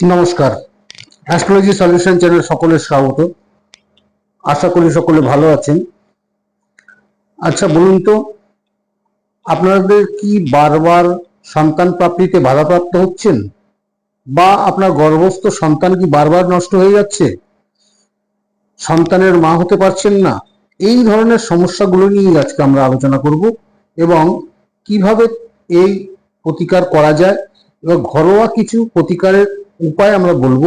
নমস্কার। Astrology solution channel সকলের স্বাগত। আশা করি সকলে ভালো আছেন। আচ্ছা বলুন তো, আপনাদের কি বারবার সন্তান প্রাপ্তিতে বাধাপ্রাপ্ত হচ্ছেন? বা আপনার গর্ভস্থ সন্তান কি বারবার নষ্ট হয়ে যাচ্ছে? সন্তানের মা হতে পারছেন না। এই ধরনের সমস্যাগুলো নিয়ে আজকে আমরা আলোচনা করব এবং কীভাবে এই প্রতিকার করা যায় এবং ঘরোয়া কিছু প্রতিকারের উপায় আমরা বলব,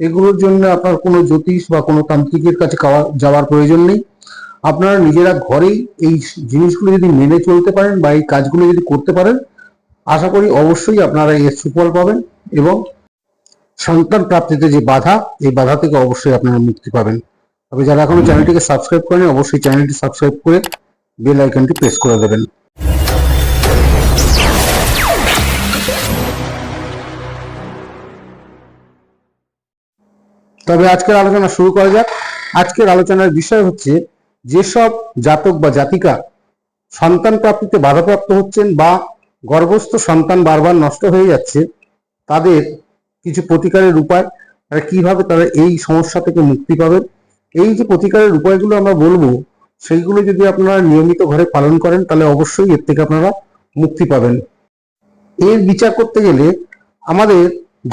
এগুলোর জন্য আপনার কোনো জ্যোতিষ বা কোনো তান্ত্রিকের কাছে যাওয়ার প্রয়োজন নেই। আপনারা নিজেরা ঘরেই এই জিনিসগুলো যদি মেনে চলতে পারেন বা এই কাজগুলো যদি করতে পারেন, আশা করি অবশ্যই আপনারা এর সুফল পাবেন এবং সন্তান প্রাপ্তিতে যে বাধা, এই বাধা থেকে অবশ্যই আপনারা মুক্তি পাবেন। তবে যারা এখনও চ্যানেলটিকে সাবস্ক্রাইব করেন অবশ্যই চ্যানেলটি সাবস্ক্রাইব করে বেল আইকনটি প্রেস করে দেবেন। তবে আজকের আলোচনা শুরু করা যাক। আজকের আলোচনার বিষয় হচ্ছে, যেসব জাতক বা জাতিকা সন্তান প্রাপ্তিতে বাধাপ্রাপ্ত হচ্ছেন বা গর্ভস্থ সন্তান বারবার নষ্ট হয়ে যাচ্ছে, তাদের কিছু প্রতিকারের উপায় আর কীভাবে তারা এই সমস্যা থেকে মুক্তি পাবেন? এই যে প্রতিকারের উপায়গুলো আমরা বলব, সেইগুলো যদি আপনারা নিয়মিত ঘরে পালন করেন, তাহলে অবশ্যই এর থেকে আপনারা মুক্তি পাবেন। এর বিচার করতে গেলে আমাদের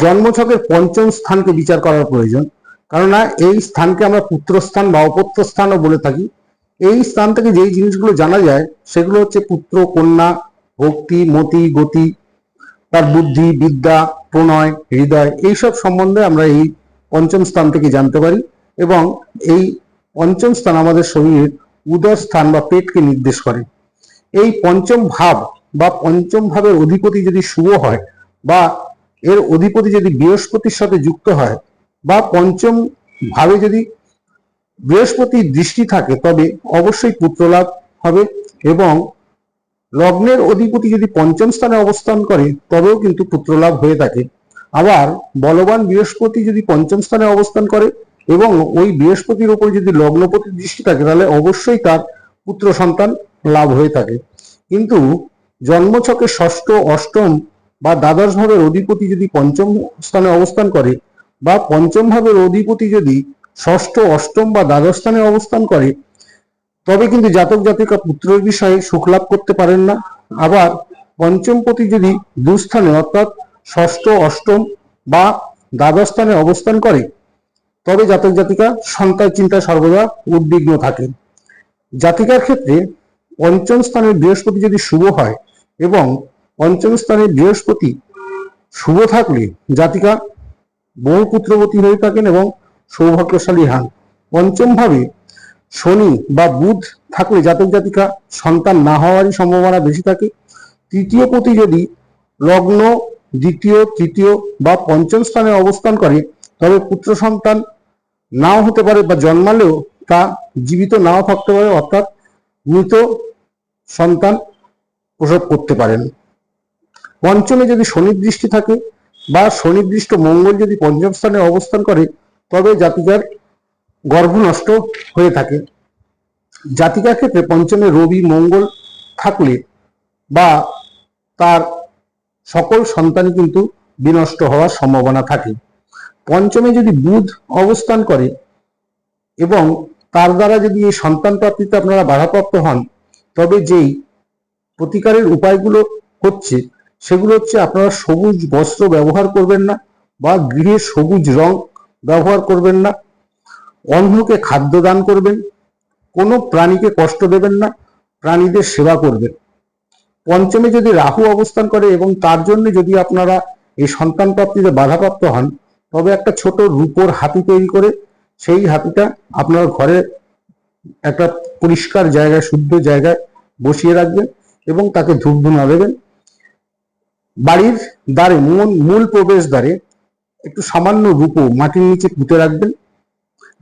জন্মছকের পঞ্চম স্থানকে বিচার করার প্রয়োজন। কেননা এই স্থানকে আমরা পুত্রস্থান বা অপত্য স্থানও বলে থাকি। এই স্থান থেকে যেই জিনিসগুলো জানা যায়, সেগুলো হচ্ছে পুত্র, কন্যা, ভক্তি, মতি, গতি, তার বুদ্ধি, বিদ্যা, প্রণয়, হৃদয়, এইসব সম্বন্ধে আমরা এই পঞ্চম স্থান থেকে জানতে পারি এবং এই পঞ্চম স্থান আমাদের শরীরের উদর স্থান বা পেটকে নির্দেশ করে। এই পঞ্চম ভাব বা পঞ্চম ভাবের অধিপতি যদি শুভ হয় বা এর অধিপতি যদি বৃহস্পতির সাথে যুক্ত হয় বা পঞ্চম ভাবে যদি বৃহস্পতির দৃষ্টি থাকে, তবে অবশ্যই পুত্রলাভ হবে এবং লগ্নের অধিপতি যদি পঞ্চম স্থানে অবস্থান করে, তবেও কিন্তু পুত্রলাভ হয়ে থাকে। আবার বলবান বৃহস্পতি যদি পঞ্চম স্থানে অবস্থান করে এবং ওই বৃহস্পতির উপর যদি লগ্নপতির দৃষ্টি থাকে, তাহলে অবশ্যই তার পুত্র সন্তান লাভ হয়ে থাকে। কিন্তু জন্মছকে ষষ্ঠ, অষ্টম বা দ্বাদশ ভাবের অধিপতি যদি পঞ্চম স্থানে অবস্থান করে বা পঞ্চম ভাবের অধিপতি যদি ষষ্ঠ, অষ্টম বা দ্বাদশ স্থানে অবস্থান করে, তবে কিন্তু জাতক জাতিকা পুত্রের বিষয়ে সুখ লাভ করতে পারেন না। আবার পঞ্চমপতি যদি দুস্থানে অর্থাৎ ষষ্ঠ, অষ্টম বা দ্বাদশ স্থানে অবস্থান করে, তবে জাতক জাতিকা সন্তান চিন্তা সর্বদা উদ্বিগ্ন থাকে। জাতিকার ক্ষেত্রে পঞ্চম স্থানের বৃহস্পতি যদি শুভ হয় এবং পঞ্চম স্থানে বৃহস্পতি শুভ থাকলে জাতিকা বহু পুত্রবতী হয়ে থাকেন এবং সৌভাগ্যশালী হন। পঞ্চম ভাবে শনি বা বুধ থাকলে জাতক জাতিকা সন্তান না হওয়ারই সম্ভাবনা বেশি থাকে। তৃতীয় পতি যদি লগ্ন দ্বিতীয়, তৃতীয় বা পঞ্চম স্থানে অবস্থান করে, তবে পুত্র সন্তান নাও হতে পারে বা জন্মালেও তা জীবিত নাও থাকতে পারে, অর্থাৎ মৃত সন্তান প্রসব করতে পারেন। পঞ্চমে যদি শনির দৃষ্টি থাকে বা শনিদৃষ্ট মঙ্গল যদি পঞ্চম স্থানে অবস্থান করে, তবে জাতিকার গর্ভ নষ্ট হয়ে থাকে। জাতিকার ক্ষেত্রে পঞ্চমে রবি মঙ্গল থাকলে বা তার সকল সন্তান কিন্তু বিনষ্ট হওয়ার সম্ভাবনা থাকে। পঞ্চমে যদি বুধ অবস্থান করে এবং তার দ্বারা যদি এই সন্তান প্রাপ্তিতে আপনারা বাধাপ্রাপ্ত হন, তবে যেই প্রতিকারের উপায়গুলো হচ্ছে সেগুলো হচ্ছে আপনারা সবুজ বস্ত্র ব্যবহার করবেন না বা গৃহে সবুজ রং ব্যবহার করবেন না। অন্যকে খাদ্য দান করবেন। কোনো প্রাণীকে কষ্ট দেবেন না, প্রাণীদের সেবা করবেন। পঞ্চমে যদি রাহু অবস্থান করে এবং তার জন্য যদি আপনারা এই সন্তান প্রাপ্তিতে বাধাপ্রাপ্ত হন, তবে একটা ছোট রূপোর হাতি তৈরি করে সেই হাতিটা আপনার ঘরে একটা পরিষ্কার জায়গায়, শুদ্ধ জায়গায় বসিয়ে রাখবেন এবং তাকে ধূপ ধুনা দেবেন। বাড়ির দ্বারে, মূল মূল প্রবেশ দ্বারে একটু সামান্য রূপো মাটির নিচে পুঁতে রাখবেন।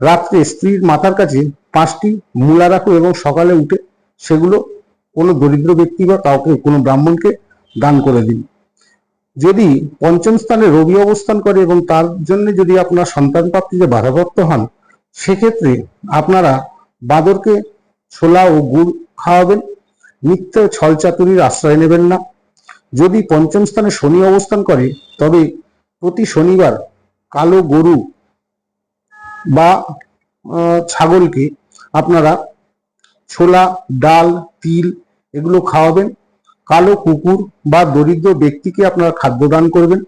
রাত্রে স্ত্রীর মাথার কাছে পাঁচটি মূলা রাখো এবং সকালে উঠে সেগুলো কোনো দরিদ্র ব্যক্তি বা কাউকে, কোনো ব্রাহ্মণকে দান করে দিন। যদি পঞ্চম স্থানে রবি অবস্থান করে এবং তার জন্য যদি আপনার সন্তান প্রাপ্তিতে বাধাপ্রাপ্ত হন, সেক্ষেত্রে আপনারা বাদরকে ছোলা ও গুড় খাওয়াবেন। নিত্য ছলচাতুরির আশ্রয় নেবেন না। যদি পঞ্চম স্থানে শনি অবস্থান করে, তবে প্রতি শনিবার কালো গরু বা ছাগলকে আপনারা ছোলা, ডাল, তিল এগুলো খাওয়াবেন। কালো কুকুর বা দরিদ্র ব্যক্তিকে আপনারা খাদ্যদান করবেন।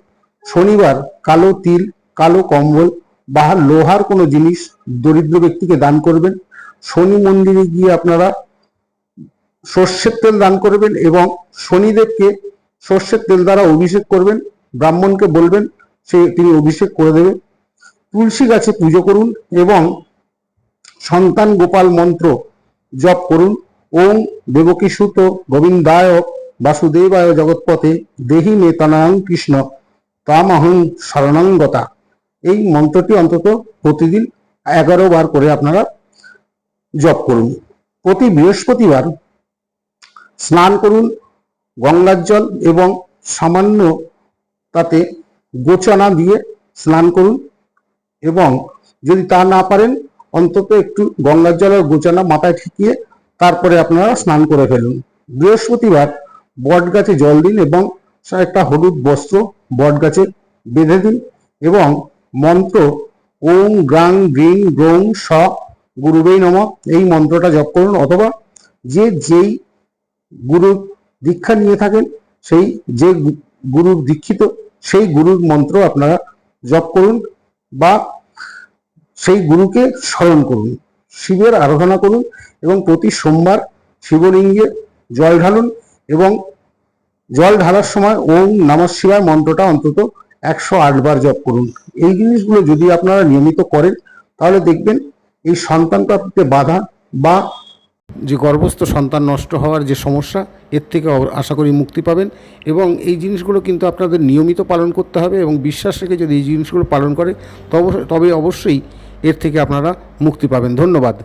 শনিবার কালো তিল, কালো কম্বল বা লোহার কোনো জিনিস দরিদ্র ব্যক্তিকে দান করবেন। শনি মন্দিরে গিয়ে আপনারা সর্ষের তেল দান করবেন এবং শনিদেবকে সর্ষের তেল দ্বারা অভিষেক করবেন, ব্রাহ্মণকে বলবেন, সে তিনি অভিষেক করে দেবে। তুলসী গাছে পুজো করুন এবং সন্তান গোপাল মন্ত্র জপ করুন। ওম দেবকী সুত বাসুদেবায় জগৎপথে দেহি মে তনয়ং কৃষ্ণ তামহং শরণাঙ্গতা এই মন্ত্রটি অন্তত প্রতিদিন এগারো বার করে আপনারা জপ করুন। প্রতি বৃহস্পতিবার স্নান করুন গঙ্গার জল এবং সামান্য তাতে গোচানা দিয়ে স্নান করুন এবং যদি তা না পারেন, অন্তত একটু গঙ্গার জল আর গোচানা মাথায় ঠেকিয়ে তারপরে আপনারা স্নান করে ফেলুন। বৃহস্পতিবার বট গাছে জল দিন এবং একটা হলুদ বস্ত্র বট গাছে বেঁধে দিন এবং মন্ত্র ওম গ্রাং গ্রিং গ্রৌং স গুরুবেই নম এই মন্ত্রটা জপ করুন অথবা যে যেই গুরুর দীক্ষা নিয়ে থাকেন, সেই যে গুরুর দীক্ষিত, সেই গুরুর মন্ত্র আপনারা জপ করুন বা সেই গুরুকে স্মরণ করুন। শিবের আরাধনা করুন এবং প্রতি সোমবার শিবলিঙ্গে জল ঢালুন এবং জল ঢালার সময় ওম নমঃ শিবায় মন্ত্রটা অন্তত একশো আট বার জপ করুন। এই জিনিসগুলো যদি আপনারা নিয়মিত করেন, তাহলে দেখবেন এই সন্তান প্রাপ্তিতে বাধা বা যে গর্ভস্থ সন্তান নষ্ট হওয়ার যে সমস্যা, এর থেকে আশা করি মুক্তি পাবেন এবং এই জিনিসগুলো কিন্তু আপনাদের নিয়মিত পালন করতে হবে এবং বিশ্বাস রেখে যদি এই জিনিসগুলো পালন করে তবে অবশ্যই এর থেকে আপনারা মুক্তি পাবেন। ধন্যবাদ।